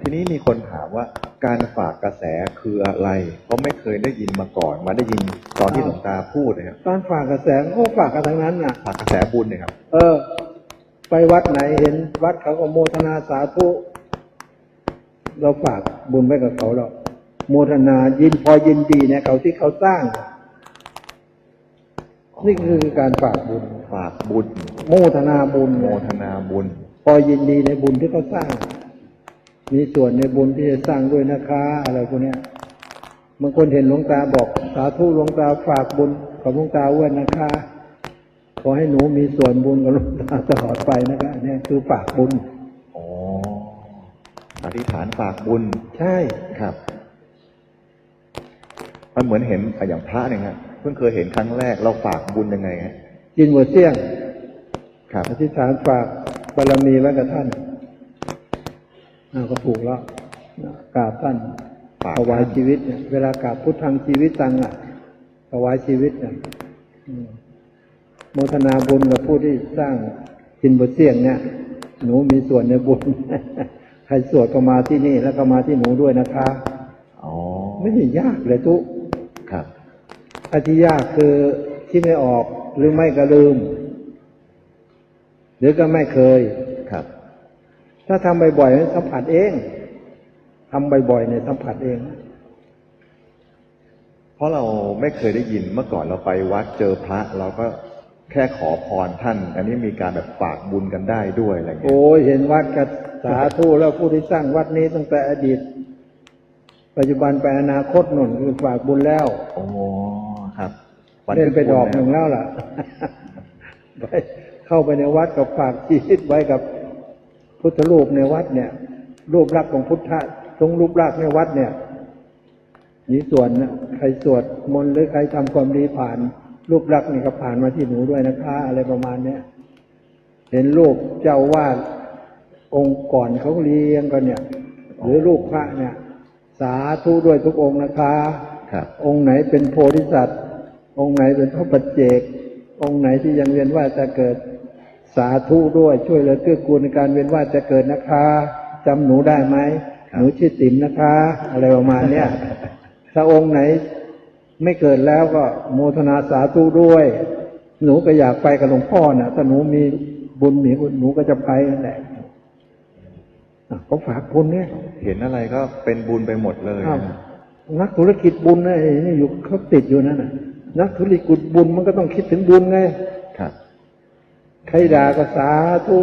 ทีนี้มีคนถามว่าการฝากกระแสคืออะไร เพราะไม่เคยได้ยินมาก่อน มาได้ยินตอนที่หลวงตาพูดนะครับการฝากกระแสเขาก็ฝากกันทั้งนั้นน่ะฝากกระแสบุญเนี่ยครับ เออ ไปวัดไหนเห็นวัดเขาก็โมทนาสาธุเราฝากบุญไว้กับเขาเราโมทนายินพอยินดีเนี่ยเขาที่เขาสร้าง นี่คือการฝากบุญฝากบุญ โมทนาบุญโมทนาบุญ พอยินดีในบุญที่เขาสร้าง มีส่วนในบุญที่จะสร้างด้วยนะคะอะไรพวกเนี้ยบางคนเห็นหลวงตาบอกสาธุหลวงตาฝากบุญกับหลวงตาอ้วนนะคะขอให้หนูมีส่วนบุญกับหลวงตาตลอดไปนะคะเนี่ยคือฝากบุญอ๋ออธิษฐานฝากบุญ ใช่ครับ มันเหมือนเห็นอย่างพระเนี่ยครับเพิ่งเคยเห็นครั้งแรกเราฝากบุญยังไงฮะจินหัวเสี่ยง ครับอธิษฐานฝากบารมีไว้กับท่านอ่า ก็ถูกแล้วกราบท่านฝากถวายท่านชีวิตเนี่ยเวลากราบพุทธังชีวิตตังอะถวายชีวิตเนี่ยอืมโมทนาบุญกับผู้ที่สร้างจินบทเสี่ยงเนี่ย หนูมีส่วนในบุญใครสวดก็มาที่นี่ แล้วก็มาที่หนูด้วยนะคะอ๋อไม่ได้ยากเลยทุกครับอันที่ยากคือที่ไม่ออกหรือไม่ก็ลืม หรือก็ไม่เคยครับ ถ้าทำบ่อยๆเนี่ยสัมผัสเองทำบ่อยๆเนี่ยสัมผัสเอง เพราะเราไม่เคยได้ยินเมื่อก่อนเราไปวัดเจอพระ เราก็แค่ขอพรท่าน อันนี้มีการแบบฝากบุญกันได้ด้วยอะไรเงี้ยโอ้ยเห็นวัดกับสาธุแล้วผู้ที่สร้างวัดนี้ตั้งแต่อดีต ปัจจุบันไปอนาคตหนุนคือฝากบุญแล้วโอ้ครับเล่นไปดอกหบุนึ่ญงแล้วล่ะไปเข้าไปในวัดกับฝากชีวิตไว้กับ พุทธรูปในวัดเนี่ย รูปลักษณ์ของพุทธะทรงรูปลักษณ์ในวัดเนี่ยมีส่วนนะใครสวดมนต์หรือใครทำความดีผ่าน รูปลักษณ์นี่ก็ผ่านมาที่หนูด้วยนะคะ อะไรประมาณเนี้ยเห็นรูปเจ้าวาดองค์ก่อนเขาเรียงกันเนี่ย หรือรูปพระเนี่ย สาธุด้วยทุกองค์นะคะครับองค์ไหนเป็นโพธิสัตว์ องค์ไหนเป็นพระปัจเจก องค์ไหนที่ยังเวียนว่าจะเกิด สาธุด้วยช่วยเหลือเกื้อกูลในการเวียนว่าจะเกิดนะคะจำหนูได้ไหมครับหนูชื่อติ๋มนะคะ อะไรประมาณเนี้ยถ้าองค์ไหนไม่เกิดแล้วก็โมทนาสาธุด้วย หนูก็อยากไปกับหลวงพ่อนะถ้าหนูมีบุญมีบุญหนูก็จะไปนั่นแหละอะเขาฝากบุญเนี่ย เห็นอะไรก็เป็นบุญไปหมดเลยอ้าวนักธุรกิจบุญนะไอ้นี่อยู่เขาติดอยู่นั่นน่ะนักธุรกิจบุญมันก็ต้องคิดถึงบุญไงครับ ใครด่าก็สาธุ